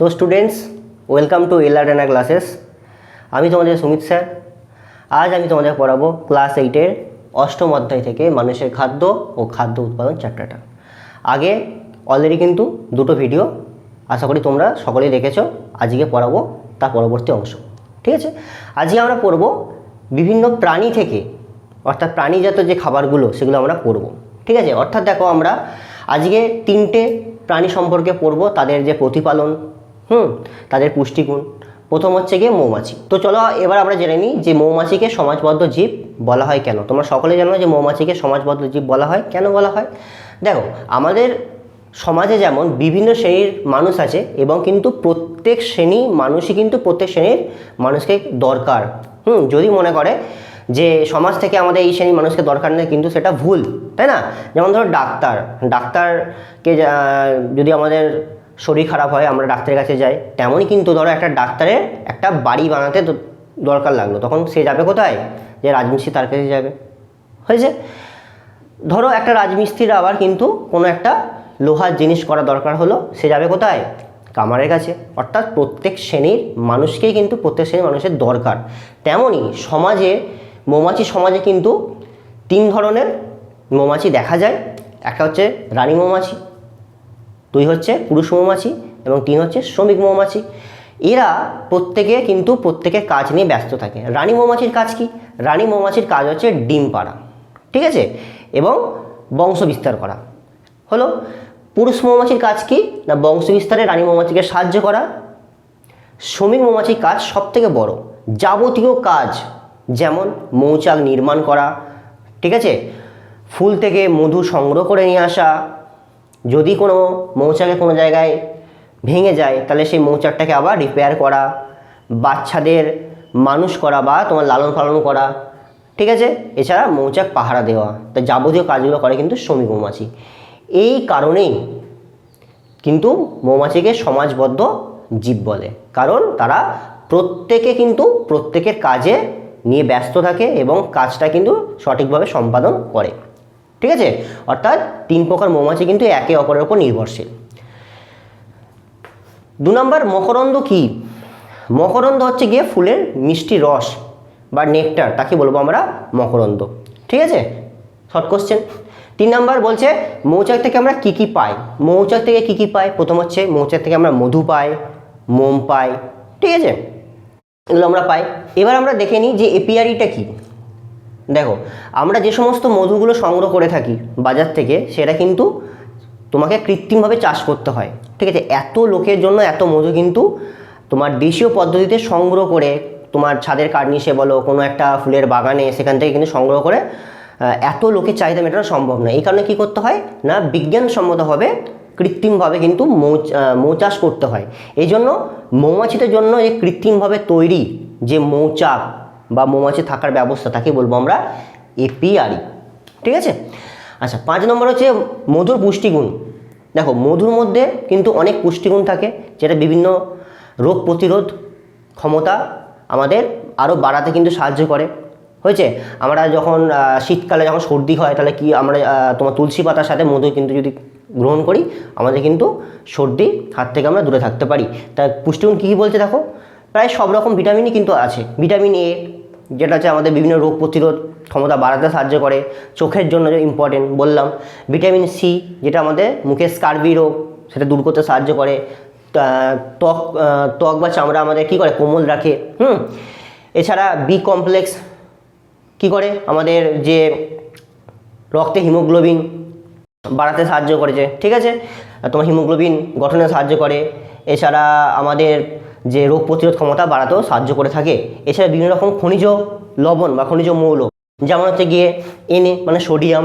তো students welcome to Eladana classes আমি তোমাদের সুমিত স্যার। আজ আমি তোমাদের পড়াবো ক্লাস এইটের অষ্টম অধ্যায় থেকে মানুষের খাদ্য ও খাদ্য উৎপাদন চ্যাপ্টারটা আগে অলরেডি কিন্তু দুটো ভিডিও আশা করি তোমরা সকলেই দেখেছ। আজকে পড়াবো তার পরবর্তী অংশ। ঠিক আছে? আজকে আমরা পড়ব বিভিন্ন প্রাণী থেকে, অর্থাৎ প্রাণীজাত যে খাবারগুলো, সেগুলো আমরা পড়ব। ঠিক আছে? অর্থাৎ দেখো আমরা আজকে তিনটে প্রাণী সম্পর্কে পড়ব, তাদের যে প্রতিপালন হুম। তাদের পুষ্টিগুণ। প্রথম হচ্ছে গিয়ে মৌমাছি। তো চলো এবার আমরা জেনে নিই যে মৌমাছিকে সমাজবদ্ধ জীব বলা হয় কেন? তোমরা সকলে জানো যে মৌমাছিকে সমাজবদ্ধ জীব বলা হয়। কেন বলা হয়? দেখো, আমাদের সমাজে যেমন বিভিন্ন শ্রেণির মানুষ আছে এবং কিন্তু প্রত্যেক শ্রেণি মানুষই কিন্তু প্রত্যেক শ্রেণির মানুষকে দরকার। হুম, যদি মনে করে যে সমাজ থেকে আমাদের এই শ্রেণির মানুষকে দরকার নেই, কিন্তু সেটা ভুল, তাই না? যেমন ধরো ডাক্তার। ডাক্তারকে যদি আমাদের শরীর খারাপ হয়, আমরা ডাক্তারের কাছে যাই। তেমনই কিন্তু ধরো একটা ডাক্তারের একটা বাড়ি বানাতে দরকার লাগল। তখন সে যাবে কোথায়? যে রাজমিস্ত্রি তার কাছে যাবে। হয়েছে? ধরো একটা রাজমিস্ত্রির আবার কিন্তু কোনো একটা লোহার জিনিস করা দরকার হলো, সে যাবে কোথায়? কামারের কাছে। অর্থাৎ প্রত্যেক শ্রেণির মানুষকেই কিন্তু প্রত্যেক শ্রেণির মানুষের দরকার। তেমনই সমাজে, মৌমাছি সমাজে কিন্তু তিন ধরনের মৌমাছি দেখা যায়। একটা হচ্ছে রানী মৌমাছি দুই হচ্ছে পুরুষ মৌমাছি এবং তিন হচ্ছে শ্রমিক মৌমাছি। এরা প্রত্যেকে কিন্তু প্রত্যেকের কাজ নিয়ে ব্যস্ত থাকে। রানী মৌমাছির কাজ কি? রানী মৌমাছির কাজ হচ্ছে ডিম পাড়া, ঠিক আছে? এবং বংশ বিস্তার করা। হলো, পুরুষ মৌমাছির কাজ কি? না, বংশ বিস্তারে রানী মৌমাছিকে সাহায্য করা। শ্রমিক মৌমাছির কাজ সব থেকে বড়। যাবতীয় কাজ, যেমন মৌচাক নির্মাণ করা, ঠিক আছে? ফুল থেকে মধু সংগ্রহ করে নিয়ে আসা যদি কোনো মৌচাকে কোনো জায়গায় ভেঙে যায়, তাহলে সেই মৌচাকটাকে আবার রিপেয়ার করা, বাচ্চাদের মানুষ করা বা তোমার লালন পালন করা, ঠিক আছে? এছাড়া মৌচাক পাহারা দেওয়া, তা যাবতীয় কাজগুলো করে কিন্তু শ্রমিক মৌমাছি। এই কারণেই কিন্তু মৌমাছিকে সমাজবদ্ধ জীব বলে। কারণ তারা প্রত্যেকে কিন্তু প্রত্যেকের কাজে নিয়ে ব্যস্ত থাকে এবং কাজটা কিন্তু সঠিকভাবে সম্পাদন করে। ঠিক আছে? অর্থাৎ তিন প্রকার মৌমাছি কিন্তু একে অপরের উপর নির্ভরশীল। দু নম্বর মকরন্দ কি? মকরন্দ হচ্ছে গিয়ে ফুলের মিষ্টি রস বা নেকটার তাকে বলব আমরা মকরন্দ। ঠিক আছে? শর্ট কোশ্চেন তিন নাম্বার বলছে, মৌচাক থেকে আমরা কি কি পাই? মৌচাক থেকে কি কি পাই? প্রথম হচ্ছে মৌচাক থেকে আমরা মধু পাই, মোম পাই, ঠিক আছে? এগুলো আমরা পাই। এবার আমরা দেখে নিই যে এপিআরিটা কি? দেখো আমরা যে সমস্ত মধুগুলো সংগ্রহ করে থাকি বাজার থেকে সেটা কিন্তু তোমাকে কৃত্রিমভাবে চাষ করতে হয়। ঠিক আছে? এত লোকের জন্য এত মধু কিন্তু তোমার দেশীয় পদ্ধতিতে সংগ্রহ করে তোমার ছাদের কার্নিশে বলো কোনো একটা ফুলের বাগানে সেখান থেকে কিন্তু সংগ্রহ করে এত লোকের চাহিদা মেটানো সম্ভব নয়। এই কারণে কী করতে হয় না বিজ্ঞানসম্মতভাবে কৃত্রিমভাবে কিন্তু মৌ আহ, মৌ চাষ করতে হয়। এই জন্য মৌমাছিদের জন্য এই কৃত্রিমভাবে তৈরি যে মৌচাক বা মৌমাছি থাকার ব্যবস্থা তাকে বলব আমরা এপিআরি ঠিক আছে? আচ্ছা পাঁচ নম্বর হচ্ছে মধুর পুষ্টিগুণ। দেখো, মধুর মধ্যে কিন্তু অনেক পুষ্টিগুণ থাকে, যেটা বিভিন্ন রোগ প্রতিরোধ ক্ষমতা আমাদের আরও বাড়াতে কিন্তু সাহায্য করে। হয়েছে? আমরা যখন শীতকালে যখন সর্দি হয়, তাহলে কি আমরা তোমার তুলসী পাতার সাথে মধু কিন্তু যদি গ্রহণ করি, আমাদের কিন্তু সর্দি হাত থেকে আমরা দূরে থাকতে পারি। তাই পুষ্টিগুণ কী কী বলছে দেখো? প্রায় সব রকম ভিটামিনই কিন্তু আছে। ভিটামিন এ যেটা হচ্ছে আমাদের বিভিন্ন রোগ প্রতিরোধ ক্ষমতা বাড়াতে সাহায্য করে, চোখের জন্য যে ইম্পর্টেন্ট বললাম ভিটামিন সি যেটা আমাদের মুখের স্কার্বি রোগ, সেটা দূর করতে সাহায্য করে ত্বক ত্বক বা চামড়া আমাদের কী করে? কোমল রাখে, হুম? এছাড়া বি কমপ্লেক্স কী করে? আমাদের যে রক্তে হিমোগ্লোবিন বাড়াতে সাহায্য করেছে, ঠিক আছে? তোমার হিমোগ্লোবিন গঠনে সাহায্য করে। এছাড়া আমাদের যে রোগ প্রতিরোধ ক্ষমতা বাড়াতেও সাহায্য করে থাকে। এছাড়া বিভিন্ন রকম খনিজ লবণ বা খনিজ মৌল, যেমন হচ্ছে গিয়ে এনে মানে সোডিয়াম,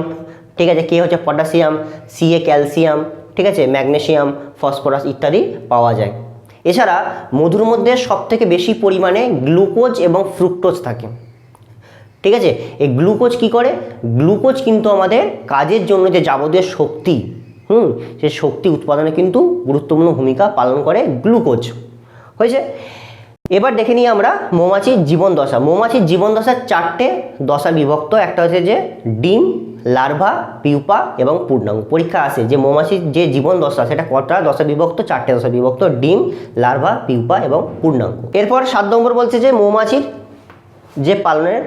ঠিক আছে কে হচ্ছে পটাশিয়াম সিএ ক্যালসিয়াম, ঠিক আছে ম্যাগনেশিয়াম ফসফরাস ইত্যাদি পাওয়া যায়। এছাড়া মধুর মধ্যে সবথেকে বেশি পরিমাণে গ্লুকোজ এবং ফ্রুক্টোজ থাকে। ঠিক আছে, এই গ্লুকোজ কি করে? গ্লুকোজ কিন্তু আমাদের কাজের জন্য যে যাবতীয় শক্তি, হুম সে শক্তি উৎপাদনে কিন্তু গুরুত্বপূর্ণ ভূমিকা পালন করে গ্লুকোজ। হয়েছে? এবার দেখে নিই আমরা মৌমাছির জীবন দশা। মৌমাছির জীবন দশার চারটে দশা বিভক্ত। একটা হচ্ছে যে ডিম, লার্ভা, পিউপা এবং পূর্ণাঙ্গ। পরীক্ষা আসে যে মৌমাছির যে জীবন দশা, সেটা কটা দশা বিভক্ত? চারটে দশা বিভক্ত। ডিম, লার্ভা, পিউপা এবং পূর্ণাঙ্গ। এরপর সাত নম্বর বলছে যে মৌমাছির যে পালনের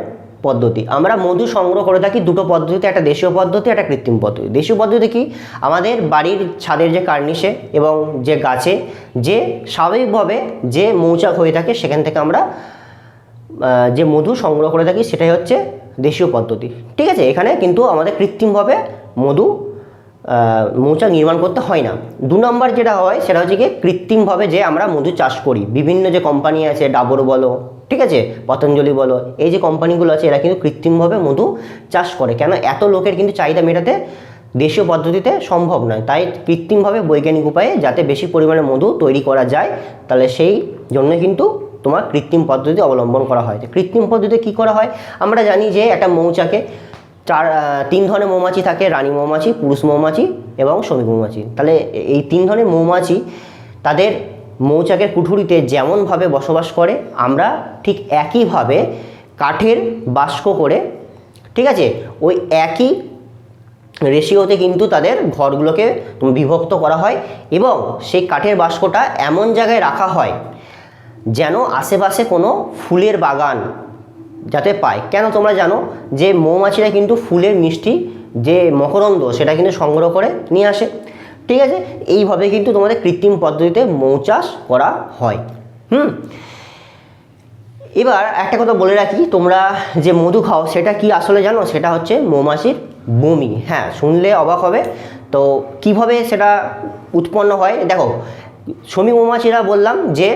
পদ্ধতি। আমরা মধু সংগ্রহ করে থাকি দুটো পদ্ধতিতে, একটা দেশীয় পদ্ধতি, একটা কৃত্রিম পদ্ধতি। দেশীয় পদ্ধতি কি? আমাদের বাড়ির ছাদের যে কার্নিশে এবং যে গাছে যে স্বাভাবিকভাবে যে মৌচাক হয়ে থাকে, সেখান থেকে আমরা যে মধু সংগ্রহ করে থাকি, সেটাই হচ্ছে দেশীয় পদ্ধতি। ঠিক আছে? এখানে কিন্তু আমাদের কৃত্রিমভাবে মধু মৌচাক নির্মাণ করতে হয় না। দু নম্বর যেটা হয়, সেটা হচ্ছে কি কৃত্রিমভাবে যে আমরা মধু চাষ করি। বিভিন্ন যে কোম্পানি আছে, ডাবর বলো ঠিক আছে? পতঞ্জলি বলো। এই যে কোম্পানিগুলো আছে, এরা কিন্তু কৃত্রিমভাবে মধু চাষ করে। কেন? এত লোকের কিন্তু চাহিদা মেটাতে দেশীয় পদ্ধতিতে সম্ভব নয়। তাই কৃত্রিমভাবে বৈজ্ঞানিক উপায়ে যাতে বেশি পরিমাণে মধু তৈরি করা যায়, তাহলে সেই জন্য কিন্তু তোমার কৃত্রিম পদ্ধতি অবলম্বন করা হয়। কৃত্রিম পদ্ধতিতে কী করা হয়? আমরা জানি যে একটা মৌচাকে চার তিন ধরনের মৌমাছি থাকে। রানী মৌমাছি, পুরুষ মৌমাছি এবং শ্রমিক মৌমাছি। তাহলে এই তিন ধরনের মৌমাছি তাদের মৌচাকের কুঠুরিতে যেমনভাবে বসবাস করে, আমরা ঠিক একইভাবে কাঠের বাস্ক করে, ঠিক আছে? ওই একই রেশিওতে কিন্তু তাদের ঘরগুলোকে বিভক্ত করা হয় এবং সেই কাঠের বাস্কটা এমন জায়গায় রাখা হয় যেন আশেপাশে কোনো ফুলের বাগান যাতে পায়। কেন তোমরা জানো? যে মৌমাছিরা কিন্তু ফুলের মিষ্টি, যে মকরন্দ, সেটা কিন্তু সংগ্রহ করে নিয়ে আসে। ঠিক আছে? এইভাবে কিন্তু তোমাদের কৃত্রিম পদ্ধতিতে মৌচাষ করা হয়। হুম? এবার একটা কথা বলে রাখি, তোমরা যে মধু খাও, সেটা কি আসলে জানো? সেটা হচ্ছে মৌমাছির বমি। হ্যাঁ শুনলে অবাক হবে। তো কীভাবে সেটা উৎপন্ন হয়? দেখো শ্রমিক মৌমাছিরা বললাম যে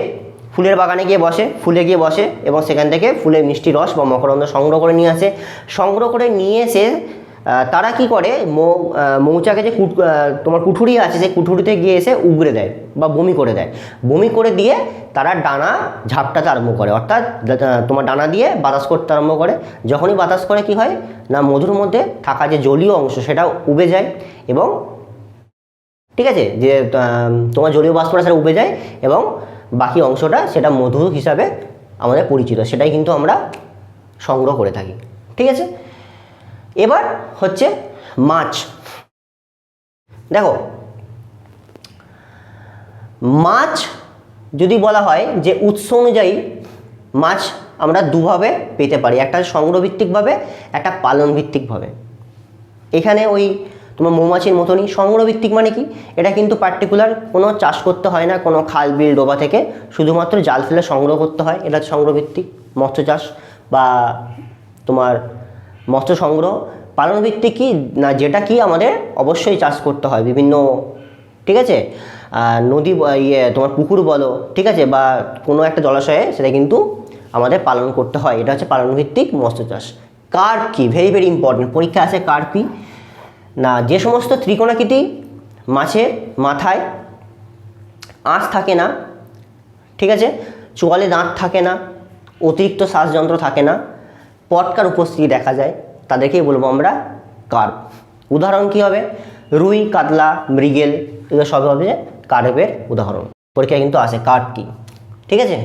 ফুলের বাগানে গিয়ে বসে, ফুলে গিয়ে বসে এবং সেখান থেকে ফুলের মিষ্টি রস বা মকরন্দ সংগ্রহ করে নিয়ে আসে। সংগ্রহ করে নিয়ে এসে তারা কি করে? মৌ মৌচাকে যে কুট- তোমার কুঠুরি আছে, সেই কুঠুরিতে গিয়ে এসে উগড়ে দেয় বা বমি করে দেয়। বমি করে দিয়ে তারা ডানা ঝাপটাতে আরম্ভ করে। অর্থাৎ তোমার ডানা দিয়ে বাতাস করতে আরম্ভ করে। যখনই বাতাস করে, কি হয়? না, মধুর মধ্যে থাকা যে জলীয় অংশ সেটা উবে যায় এবং ঠিক আছে? যে তোমার জলীয় বাষ্পটা সেটা উবে যায় এবং বাকি অংশটা সেটা মধু হিসাবে আমাদের পরিচিত। সেটাই কিন্তু আমরা সংগ্রহ করে থাকি। ঠিক আছে? এবার হচ্ছে মাছ। দেখো, মাছ যদি বলা হয় যে উৎস অনুযায়ী মাছ আমরা দুভাবে পেতে পারি, একটা সংগ্রহভিত্তিকভাবে, একটা পালনভিত্তিকভাবে। এখানে ওই তোমার মৌমাছির মতনই, সংগ্রহভিত্তিক মানে কি? এটা কিন্তু পার্টিকুলার কোনো চাষ করতে হয় না, কোনো খাল, বিল, ডোবা থেকে শুধুমাত্র জাল ফেলে সংগ্রহ করতে হয়, এটা সংগ্রহভিত্তিক মৎস্য চাষ বা তোমার মৎস্য সংগ্রহ পালনভিত্তিক কি? না, যেটা কি আমাদের অবশ্যই চাষ করতে হয়, বিভিন্ন, ঠিক আছে? নদী ইয়ে তোমার পুকুর বলো, ঠিক আছে? বা কোনো একটা জলাশয়ে সেটা কিন্তু আমাদের পালন করতে হয়। এটা হচ্ছে পালনভিত্তিক মৎস্য চাষ। কার কি? ভেরি ভেরি ইম্পর্টেন্ট পরীক্ষা আছে কার কি? না, যে সমস্ত ত্রিকোণাকৃতি মাছের মাথায় আঁশ থাকে না, ঠিক আছে? চোয়ালে দাঁত থাকে না, অতিরিক্ত শ্বাসযন্ত্র থাকে না পটকার উপস্থিতি দেখা যায়, তাদেরকেই বলব আমরা কার্প। উদাহরণ কী হবে? রুই, কাতলা, মৃগেল, এগুলো সব হবে যে কার্পের উদাহরণ। পরীক্ষায় কিন্তু আসে কার্প কি। ঠিক আছে?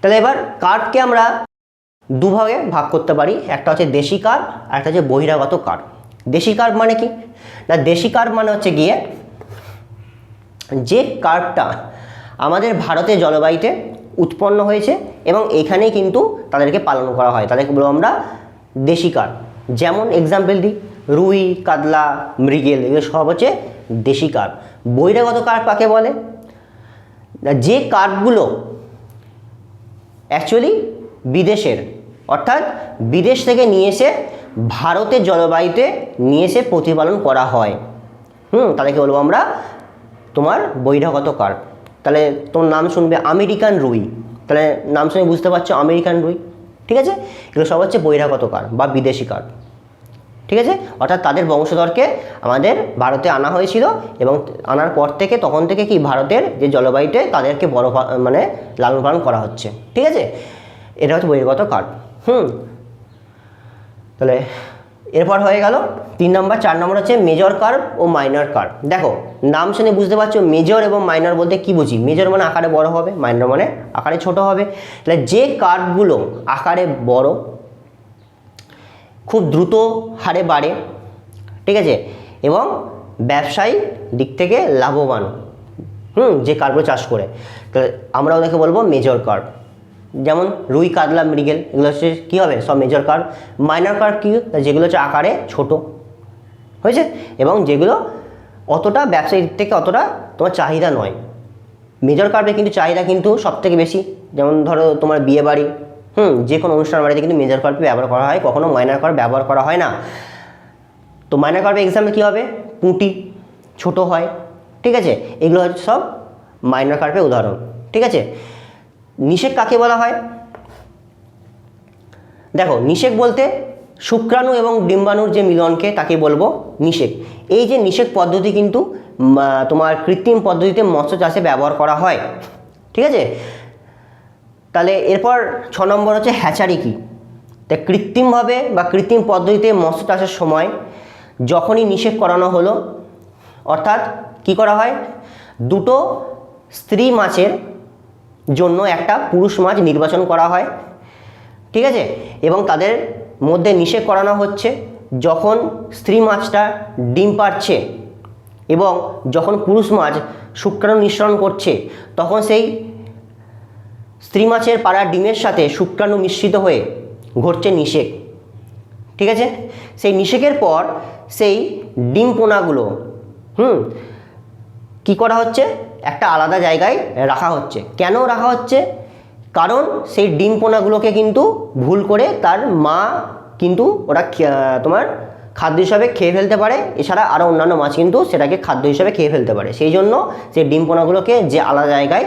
তাহলে এবার কার্পকে আমরা দুভাগে ভাগ করতে পারি। একটা হচ্ছে দেশি কার্প, আর একটা হচ্ছে বহিরাগত কার্প। দেশি কার্প মানে কি? না, দেশি কার্প মানে হচ্ছে গিয়ে যে কার্পটা আমাদের ভারতের জলবায়ুতে উৎপন্ন হয়েছে এবং এখানেই কিন্তু তাদেরকে পালন করা হয়। তাদেরকে বলব আমরা দেশি কার্প যেমন এক্সাম্পল দিই রুই, কাতলা, মৃগেল, এগুলো সব হচ্ছে দেশি কার্প বহিরাগত কার্প কাকে বলে? যে কার্পগুলো অ্যাকচুয়ালি বিদেশের, অর্থাৎ বিদেশ থেকে নিয়ে এসে ভারতের জলবায়ুতে নিয়ে এসে প্রতিপালন করা হয়। হুম, তাদেরকে বলব আমরা তোমার বহিরাগত কার্প তাহলে তোমার নাম শুনবে আমেরিকান রুই। তাহলে নাম শুনে বুঝতে পারছ আমেরিকান রুই ঠিক আছে? এগুলো সব হচ্ছে বহিরাগত কার্প বা বিদেশি কার্প ঠিক আছে? অর্থাৎ তাদের বংশধরকে আমাদের ভারতে আনা হয়েছিল এবং আনার পর থেকে, তখন থেকে কি ভারতের যে জলবায়ুতে তাদেরকে বড় মানে লালন পালন করা হচ্ছে, ঠিক আছে? এটা হচ্ছে বহির্গত কার্প হুম? তাহলে এরপর হয়ে গেল তিন নম্বর, চার নম্বর হচ্ছে মেজর কার্ভ ও মাইনর কার্ভ দেখো, নাম শুনে বুঝতে পারছ মেজর এবং মাইনর বলতে কি বুঝি? মেজর মানে আকারে বড় হবে মাইনর মানে আকারে ছোট হবে। তাহলে যে কার্ভগুলো আকারে বড়, খুব দ্রুত হারে বাড়ে, ঠিক আছে? এবং ব্যবসায়ী দিক থেকে লাভবান, হুম, যে কার্পগুলো চাষ করে। তো আমরা ওদেরকে বলব মেজর কার্প যেমন রুই, কাতলা, মৃগেল, এগুলো হচ্ছে কী হবে? সব মেজর কার্প মাইনর কার্প কী? যেগুলো হচ্ছে আকারে ছোট। হয়েছে? এবং যেগুলো অতটা ব্যবসায়িক দিক থেকে অতটা তোমার চাহিদা নয়। মেজর কার্পে কিন্তু চাহিদা কিন্তু সব থেকে বেশি। যেমন ধরো তোমার বিয়ে বাড়ি। হুম যে কোনো অনুষ্ঠান বাড়িতে কিন্তু মেজর কার্পে ব্যবহার করা হয়। কখনো মাইনার কার্প ব্যবহার করা হয় না। তো মাইনার কার্পে এক্সামে কী হবে? পুঁটি ছোট হয়। ঠিক আছে? এগুলো হচ্ছে সব মাইনার কার্পের উদাহরণ। ঠিক আছে? নিষেক কাকে বলা হয়? দেখো, নিষেক বলতে শুক্রাণু এবং ডিম্বাণুর যে মিলনকে তাকে বলব নিষেক। এই যে নিষেক পদ্ধতি কিন্তু তোমার কৃত্রিম পদ্ধতিতে মৎস্য চাষে ব্যবহার করা হয়। ঠিক আছে? তাহলে এরপর ছ নম্বর হচ্ছে হ্যাচারি কি? তা কৃত্রিমভাবে বা কৃত্রিম পদ্ধতিতে মৎস্য চাষের সময় যখনই নিষেক করানো হলো, অর্থাৎ কি করা হয়? দুটো স্ত্রী মাছের জন্য একটা পুরুষ মাছ নির্বাচন করা হয়। ঠিক আছে? এবং তাদের মধ্যে নিষেধ করানো হচ্ছে যখন স্ত্রী মাছটা ডিম পাড়ছে এবং যখন পুরুষ মাছ শুক্রাণু নিঃসরণ করছে, তখন সেই স্ত্রী মাছের পাড়া ডিমের সাথে শুক্রাণু মিশ্রিত হয়ে ঘটছে নিষেক। ঠিক আছে? সেই নিষেকের পর সেই ডিম পোনাগুলো, হুম, কি করা হচ্ছে? একটা আলাদা জায়গায় রাখা হচ্ছে। কেন রাখা হচ্ছে? কারণ সেই ডিম পোনাগুলোকে কিন্তু ভুল করে তার মা কিন্তু ওরা তোমার খাদ্য হিসাবে খেয়ে ফেলতে পারে। এছাড়া আরও অন্যান্য মাছ কিন্তু সেটাকে খাদ্য হিসাবে খেয়ে ফেলতে পারে। সেই জন্য সেই ডিম পোনাগুলোকে যে আলাদা জায়গায়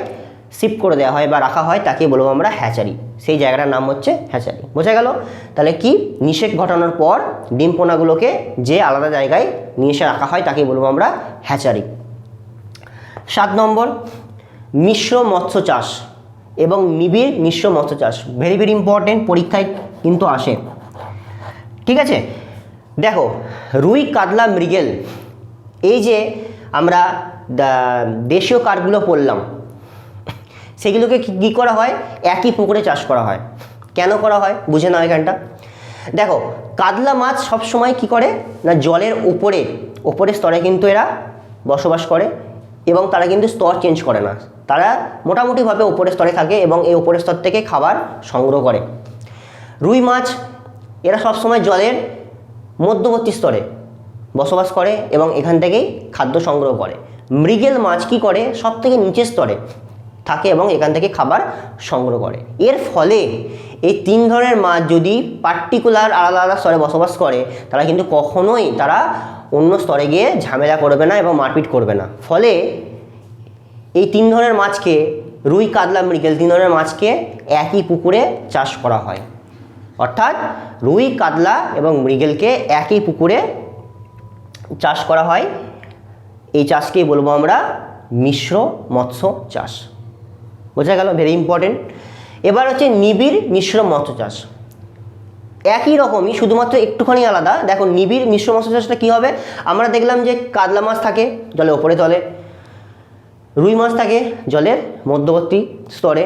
শিফট করে দেওয়া হয় বা রাখা হয়, তাকে বলব আমরা হ্যাচারি। সেই জায়গাটার নাম হচ্ছে হ্যাচারি। বোঝা গেল? তাহলে কি নিষেক ঘটানোর পর ডিম পোনাগুলোকে যে আলাদা জায়গায় নিয়ে এসে রাখা হয়, তাকে বলব আমরা হ্যাচারি। সাত নম্বর, মিশ্র মৎস্য চাষ এবং নিবিড় মিশ্র মৎস্য চাষ। ভেরি ভেরি ইম্পর্টেন্ট পরীক্ষায় কিন্তু আসে। ঠিক আছে? দেখো, রুই, কাতলা, মৃগেল, এই যে আমরা দেশীয় কার্পগুলো পড়লাম সেগুলোকে কী করা হয়? একই পুকুরে চাষ করা হয়। কেন করা হয়? বুঝে নাও এখানটা। দেখো, কাতলা মাছ সব সময় কি করে? না, জলের উপরে ওপরের স্তরে কিন্তু এরা বসবাস করে। এবং তারা কিন্তু স্তর চেঞ্জ করে না। তারা মোটামুটিভাবে ওপরের স্তরে থাকে এবং এই ওপরের স্তর থেকে খাবার সংগ্রহ করে। রুই মাছ, এরা সবসময় জলের মধ্যবর্তী স্তরে বসবাস করে এবং এখান থেকেই খাদ্য সংগ্রহ করে। মৃগেল মাছ কি করে? সব থেকে নিচের স্তরে থাকে এবং এখান থেকে খাবার সংগ্রহ করে। এর ফলে এই তিন ধরনের মাছ যদি পার্টিকুলার আলাদা আলাদা স্তরে বসবাস করে, তারা কিন্তু কখনোই তারা অন্য স্তরে গিয়ে ঝামেলা করবে না এবং মারপিট করবে না। ফলে এই তিন ধরনের মাছকে, রুই, কাতলা, মৃগেল তিন ধরনের মাছকে একই পুকুরে চাষ করা হয়। অর্থাৎ রুই, কাতলা এবং মৃগেলকে একই পুকুরে চাষ করা হয়। এই চাষকেই বলব আমরা মিশ্র মৎস্য চাষ। বোঝা গেল? ভেরি ইম্পর্টেন্ট এবার হচ্ছে নিবিড় মিশ্র মৎস্য চাষ। একই রকমই, শুধুমাত্র একটুখানি আলাদা। দেখো, নিবিড় মিশ্র মৎস্য চাষটা কী হবে? আমরা দেখলাম যে কাতলা মাছ থাকে, জলে ওপরে তলে। রুই মাছ থাকে জলের মধ্যবর্তী স্তরে।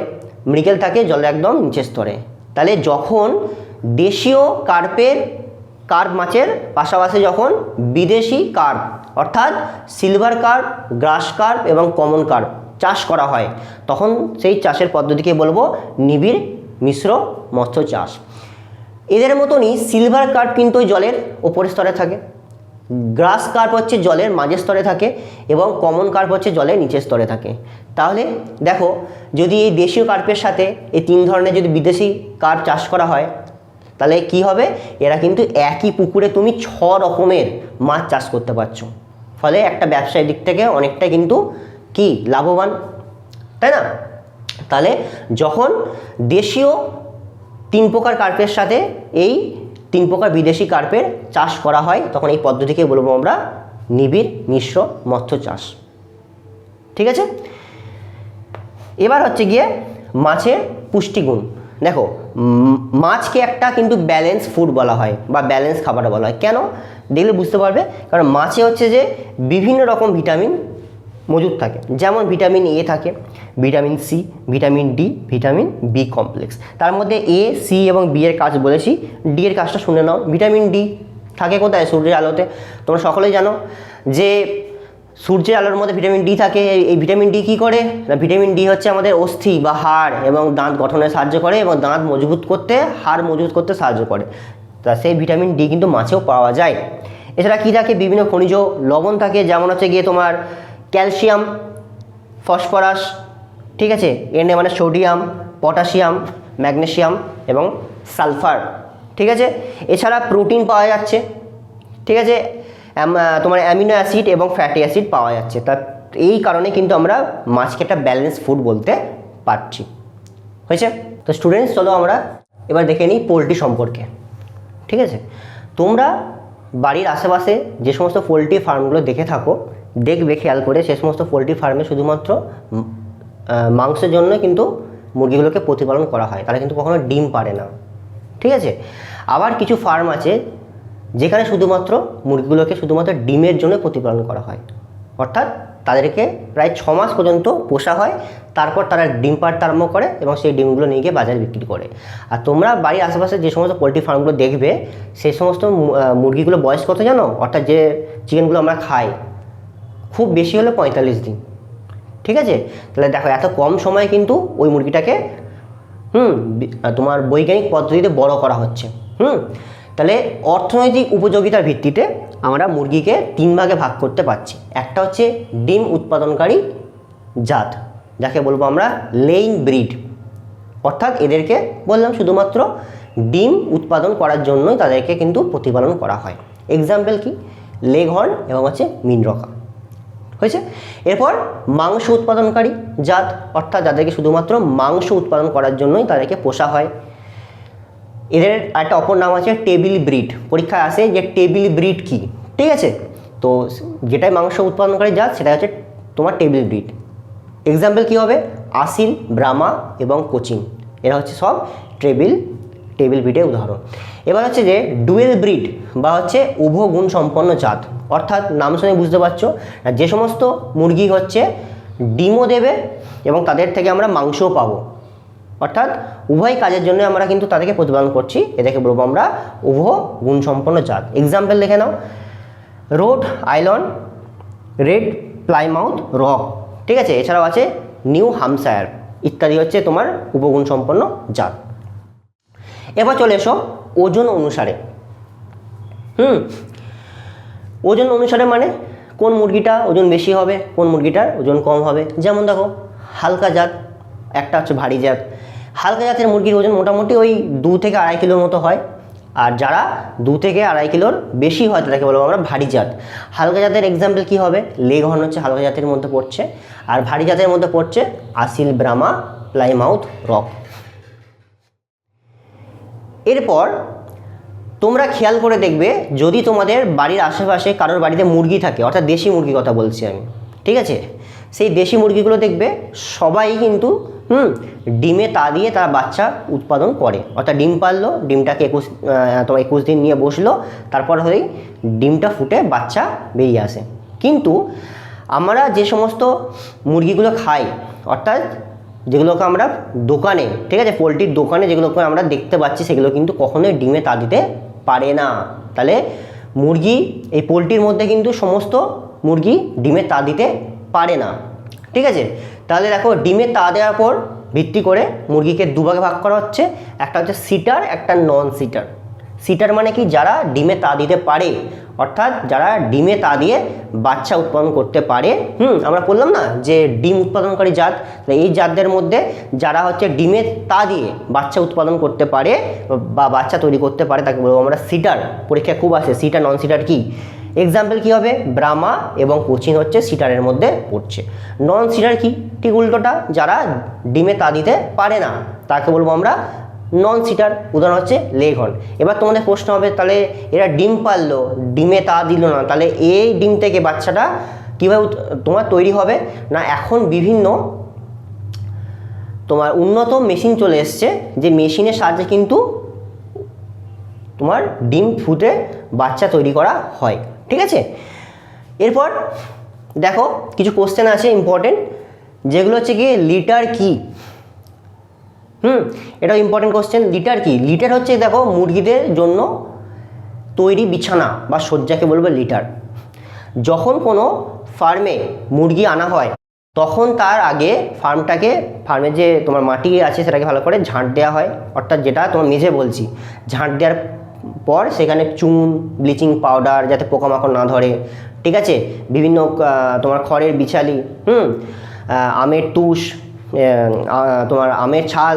মৃগেল থাকে জলের একদম নিচের স্তরে। তাহলে যখন দেশীয় কার্পের, কার্প মাছের পাশাপাশি যখন বিদেশি কার্প, অর্থাৎ সিলভার কার্প, গ্রাস কার্প এবং কমন কার্প চাষ করা হয়, তখন সেই চাষের পদ্ধতিকে বলব নিবিড় মিশ্র মৎস্য চাষ। এদের মতনই সিলভার কার্প কিন্তু জলের ওপরের স্তরে থাকে গ্রাস কার্প হচ্ছে জলের মাঝের স্তরে থাকে এবং কমন কার্প হচ্ছে জলের নিচের স্তরে থাকে। তাহলে দেখো, যদি এই দেশীয় কার্পের সাথে এই তিন ধরনের যদি বিদেশি কার্প চাষ করা হয়, তাহলে কি হবে? এরা কিন্তু একই পুকুরে তুমি ছ রকমের মাছ চাষ করতে পারছ। ফলে একটা ব্যবসায়িক দিক থেকে অনেকটা কিন্তু কি? লাভবান? তাই না? তাহলে যখন দেশীয় তিন প্রকার কার্পের সাথে এই তিন প্রকার বিদেশি কার্পের চাষ করা হয়, তখন এই পদ্ধতিকে বলব আমরা নিবিড়, মিশ্র মৎস্য চাষ। ঠিক আছে? এবার হচ্ছে গিয়ে মাছের পুষ্টিগুণ। দেখো মাছকে একটা কিন্তু ব্যালেন্স ফুড বলা হয়, বা ব্যালেন্স খাবার বলা হয়। কেন? দেখলে বুঝতে পারবে। কারণ মাছে হচ্ছে যে বিভিন্ন রকম ভিটামিন মজুদ থাকে। যেমন ভিটামিন এ থাকে, vitamin C vitamin D vitamin B complex তার মধ্যে এ সি এবং বি এর কাজ বলেছি। ডি এর কাজটা শুনে নাও। ভিটামিন ডি থাকে কোথায়? সূর্যের আলোতে। তোমরা সকলেই জানো যে সূর্যের আলোর মধ্যে ভিটামিন ডি থাকে। এই- ভিটামিন ডি কী করে? না, ভিটামিন ডি হচ্ছে আমাদের অস্থি বা হাড় এবং দাঁত গঠনে সাহায্য করে এবং দাঁত মজবুত করতে, হাড় মজবুত করতে সাহায্য করে। তা সেই ভিটামিন ডি কিন্তু মাছেও পাওয়া যায়। এছাড়া কী থাকে? বিভিন্ন খনিজ লবণ থাকে। যেমন হচ্ছে গিয়ে তোমার ক্যালসিয়াম, ফসফরাস, ঠিক আছে? এর নে মানে সোডিয়াম, পটাশিয়াম, ম্যাগনেসিয়াম এবং সালফার, ঠিক আছে? এছাড়া প্রোটিন পাওয়া যাচ্ছে, ঠিক আছে? তোমার অ্যামিনো অ্যাসিড এবং ফ্যাটি অ্যাসিড পাওয়া যাচ্ছে। তা এই কারণে কিন্তু আমরা মাছকে একটা ব্যালেন্স ফুড বলতে পারছি। হয়েছে? তো স্টুডেন্টস, চলো আমরা এবার দেখে নিই পোলট্রি সম্পর্কে, ঠিক আছে? তোমরা বাড়ির আশেপাশে যে সমস্ত পোলট্রি ফার্মগুলো দেখে থাকো দেখবে, খেয়াল করে সে সমস্ত পোলট্রি ফার্মে শুধুমাত্র মাংসের জন্য কিন্তু মুরগিগুলোকে প্রতিপালন করা হয়। তারা কিন্তু কখনো ডিম পারে না। ঠিক আছে? আবার কিছু ফার্ম আছে যেখানে শুধুমাত্র মুরগিগুলোকে শুধুমাত্র ডিমের জন্য প্রতিপালন করা হয়। অর্থাৎ তাদেরকে প্রায় ছ মাস পর্যন্ত পোষা হয়, তারপর তারা ডিম পাড়তে আরম্ভ করে এবং সেই ডিমগুলো নিয়ে গিয়ে বাজারে বিক্রি করে। আর তোমরা বাড়ির আশেপাশে যে সমস্ত পোলট্রি ফার্মগুলো দেখবে সেই সমস্ত মুরগিগুলো বয়স কত জানো? অর্থাৎ যে চিকেনগুলো আমরা খাই খুব বেশি হলে পঁয়তাল্লিশ দিন। ঠিক আছে? তাহলে দেখো, এত কম সময়ে কিন্তু ওই মুরগিটাকে, হুম তোমার বৈজ্ঞানিক পদ্ধতিতে বড় করা হচ্ছে। হুম? তাহলে অর্থনৈতিক উপযোগিতার ভিত্তিতে আমরা মুরগিকে তিন ভাগে ভাগ করতে পারছি। একটা হচ্ছে ডিম উৎপাদনকারী জাত, যাকে বলব আমরা লেইন ব্রিড। অর্থাৎ এদেরকে বললাম শুধুমাত্র ডিম উৎপাদন করার জন্যই তাদেরকে কিন্তু প্রতিপালন করা হয়। এক্সাম্পল কি? লেঘর্ন এবং হচ্ছে মিনরকা হয়েছে? এরপর মাংস উৎপাদনকারী জাত, অর্থাৎ যাদেরকে শুধুমাত্র মাংস উৎপাদন করার জন্যই তাদেরকে পোষা হয়। এদের একটা অপর নাম আছে টেবিল ব্রিড। পরীক্ষায় আসে যে টেবিল ব্রিড কি? ঠিক আছে? তো যেটাই মাংস উৎপাদনকারী জাত সেটা হচ্ছে তোমার টেবিল ব্রিড। এক্সাম্পল কী হবে? আসিল ব্রামা এবং কোচিং এরা হচ্ছে সব টেবিল টেবিল ব্রিডের উদাহরণ। এবার হচ্ছে যে ডুয়েল ব্রিড বা হচ্ছে উভ গুণ সম্পন্ন জাত। অর্থাৎ নাম শুনে বুঝতে পারছ যে সমস্ত মুরগি হচ্ছে ডিমও দেবে এবং তাদের থেকে আমরা মাংসও পাবো। অর্থাৎ উভয় কাজের জন্য আমরা কিন্তু তাদেরকে প্রতিপালন করছি। এদেরকে বলব আমরা উভ গুণসম্পন্ন জাত। এক্সাম্পল দেখে নাও। Rhode Island, Red, Plymouth, Rock. ঠিক আছে? এছাড়াও আছে নিউ হামসায়ার ইত্যাদি হচ্ছে তোমার উপগুণ সম্পন্ন জাত। এবার চলে এসো ওজন অনুসারে। হুম? ওজন অনুসারে মানে কোন মুরগিটা ওজন বেশি হবে, কোন মুরগিটার ওজন কম হবে। যেমন দেখো, হালকা জাত, একটা হচ্ছে ভারী জাত। হালকা জাতের মুরগির ওজন মোটামুটি ওই দু থেকে আড়াই কিলোর মতো হয়। আর যারা দু থেকে আড়াই কিলোর বেশি হয়, তাদেরকে বলব আমরা ভারী জাত। হালকা জাতের এক্সাম্পল কী হবে? লেগ হর্ন হচ্ছে হালকা জাতের মধ্যে পড়ছে। আর ভারী জাতের মধ্যে পড়ছে আসিল ব্রামা প্লাইমাউথ রক। এরপর তোমরা খেয়াল করে দেখবে যদি তোমাদের বাড়ির আশেপাশে কারোর বাড়িতে মুরগি থাকে, অর্থাৎ দেশি মুরগির কথা বলছি আমি, ঠিক আছে? সেই দেশি মুরগিগুলো দেখবে সবাই কিন্তু, হুম, ডিমে তা দিয়ে তারা বাচ্চা উৎপাদন করে। অর্থাৎ ডিম পারল ডিমটাকে একুশ তোমার একুশ দিন নিয়ে বসল, তারপর হয়েই ডিমটা ফুটে বাচ্চা বেরিয়ে আসে। কিন্তু আমরা যে সমস্ত মুরগিগুলো খাই, অর্থাৎ যেগুলোকে আমরা দোকানে, ঠিক আছে? পোলট্রির দোকানে যেগুলোকে আমরা দেখতে পাচ্ছি, সেগুলো কিন্তু কখনোই ডিমে তা দিতে পারে না। তাহলে মুরগি, এই পোলট্রির মধ্যে কিন্তু সমস্ত মুরগি ডিমে তা দিতে পারে না। ঠিক আছে? তাহলে দেখো, ডিমে তা দেওয়ার পর ভিত্তি করে মুরগিকে দুভাগে ভাগ করা হচ্ছে। একটা হচ্ছে সিটার, একটা নন সিটার সিটার মানে কি? যারা ডিমে তা দিতে পারে। অর্থাৎ যারা ডিমে তা দিয়ে বাচ্চা উৎপাদন করতে পারে। হুম, আমরা বললাম না যে ডিম উৎপাদনকারী জাত? এই জাতদের মধ্যে যারা হচ্ছে ডিমে তা দিয়ে বাচ্চা উৎপাদন করতে পারে বা বাচ্চা তৈরি করতে পারে, তাকে বলব আমরা সিটার পরীক্ষা খুব আসে। সিটার নন সিটার কি? এক্সাম্পল কি হবে? ব্রাহ্মা এবং কোচিন হচ্ছে সিটারের মধ্যে পড়ছে। নন সিটার কি? ঠিক উল্টোটা, যারা ডিমে তা দিতে পারে না, তাকে বলব আমরা নন সিটার উদাহরণ হচ্ছে লেঘন এবার তোমাদের প্রশ্ন হবে, তাহলে এরা ডিম পারল, ডিমে তা দিল না, তাহলে এই ডিম থেকে বাচ্চাটা কীভাবে তোমার তৈরি হবে? না, এখন বিভিন্ন তোমার উন্নত মেশিন চলে এসছে, যে মেশিনের সাহায্যে কিন্তু তোমার ডিম ফুটে বাচ্চা তৈরি করা হয়। ঠিক আছে? এরপর দেখো, কিছু কোশ্চেন আছে ইম্পর্টেন্ট যেগুলো হচ্ছে গিয়ে লিটার কি? হুম এটাও ইম্পর্টেন্ট কোশ্চেন লিটার কি? লিটার হচ্ছে, দেখো, মুরগিদের জন্য তৈরি বিছানা বা শয্যাকে বলবে লিটার যখন কোনো ফার্মে মুরগি আনা হয়, তখন তার আগে ফার্মটাকে ফার্মের যে তোমার মাটি আছে, সেটাকে ভালো করে ঝাঁট দেওয়া হয়। অর্থাৎ যেটা তোমার মেঝে বলছি, ঝাঁট দেওয়ার পর সেখানে চুন ব্লিচিং পাউডার যাতে পোকামাকড় না ধরে। ঠিক আছে? বিভিন্ন তোমার খড়ের বিছালি, হুম আমের তুষ তোমার আমের ছাল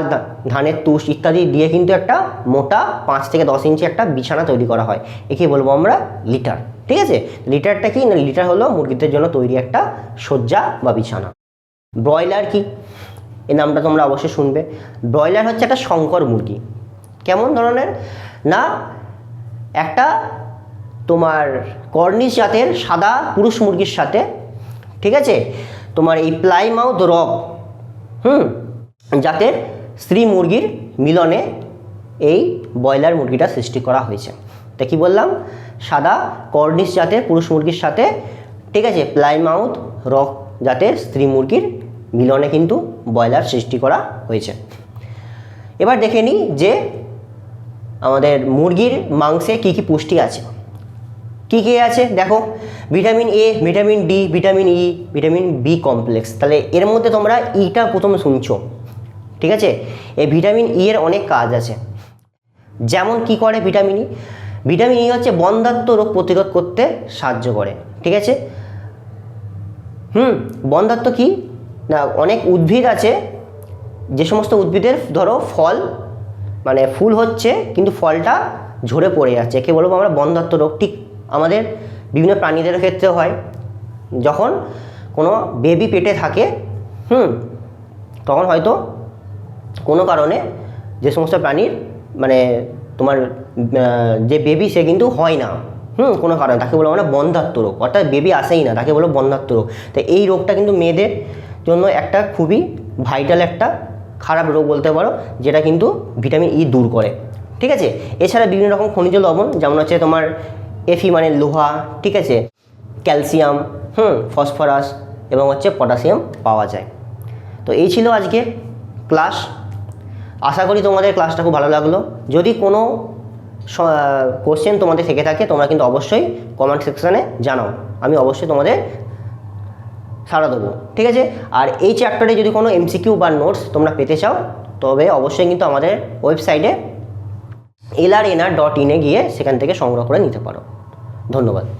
ধানের তুষ ইত্যাদি দিয়ে কিন্তু একটা মোটা পাঁচ থেকে দশ ইঞ্চি একটা বিছানা তৈরি করা হয়। একে বলব আমরা লিটার, ঠিক আছে? লিটারটা কি? না, লিটার হলো মুরগিদের জন্য তৈরি একটা শয্যা বা বিছানা। ব্রয়লার কি? এই নামটা তোমরা অবশ্যই শুনবে। ব্রয়লার হচ্ছে একটা শঙ্কর মুরগি। কেমন ধরনের? না, একটা তোমার কর্নিশ জাতের সাদা পুরুষ মুরগির সাথে, ঠিক আছে? তোমার এই প্লাইমাউথ রক হুম। জাতের স্ত্রী মুরগির মিলনে এই ব্রয়লার মুরগিটা সৃষ্টি করা হয়েছে। তা কি বললাম? সাদা কর্নিশ জাতের পুরুষ মুরগির সাথে, ঠিক আছে প্লাইমাউথ রক জাতের স্ত্রী মুরগির মিলনে কিন্তু ব্রয়লার সৃষ্টি করা হয়েছে। এবার দেখে নিই যে আমাদের মুরগির মাংসে কী কী পুষ্টি আছে। কী কী আছে? দেখো vitamin A vitamin D vitamin E vitamin B complex তাহলে এর মধ্যে তোমরা ইটা প্রথমে শুনছো, ঠিক আছে? এই ভিটামিন ই এর অনেক কাজ আছে। যেমন কি করে ভিটামিন ই ভিটামিন ই হচ্ছে বন্ধাত্ম রোগ প্রতিরোধ করতে সাহায্য করে, ঠিক আছে? হুম, বন্ধাত্ম কি? না, অনেক উদ্ভিদ আছে, যে সমস্ত উদ্ভিদের ধরো ফল মানে ফুল হচ্ছে, কিন্তু ফলটা ঝরে পড়ে যাচ্ছে। একে বলব আমরা বন্ধাত্ম রোগ। ঠিক আমাদের বিভিন্ন প্রাণীদের ক্ষেত্রে হয়। যখন কোনো বেবি পেটে থাকে, হুম, তখন হয়তো কোনো কারণে যে সমস্ত প্রাণীর মানে তোমার যে বেবি সে কিন্তু হয় না। হুম, কোনো কারণে। তাকে বলো আমরা বন্ধাত্ম রোগ। অর্থাৎ বেবি আসেই না, তাকে বলো বন্ধাত্ম রোগ। তো এই রোগটা কিন্তু মেয়েদের জন্য একটা খুবই ভাইটাল একটা খারাপ রোগ বলতে পারো, যেটা কিন্তু ভিটামিন ই দূর করে। ঠিক আছে? এছাড়া বিভিন্ন রকম খনিজ লবণ, যেমন হচ্ছে তোমার এফি মানে লোহা, ঠিক আছে? ক্যালসিয়াম, হুম, ফসফরাস এবং হচ্ছে পটাশিয়াম পাওয়া যায়। তো এই ছিল আজকে ক্লাস। আশা করি তোমাদের ক্লাসটা খুব ভালো লাগল। যদি কোনো কোশ্চেন তোমাদের থেকে থাকে, তোমরা কিন্তু অবশ্যই কমেন্ট সেকশানে জানাও। আমি অবশ্যই তোমাদের সাড়া দেবো, ঠিক আছে? আর এই চ্যাপ্টারে যদি কোনো এমসিকিউ বা নোটস তোমরা পেতে চাও, তবে অবশ্যই কিন্তু আমাদের ওয়েবসাইটে এলআরএনআর ডট ইনে গিয়ে সেখান থেকে সংগ্রহ করে নিতে পারো। ধন্যবাদ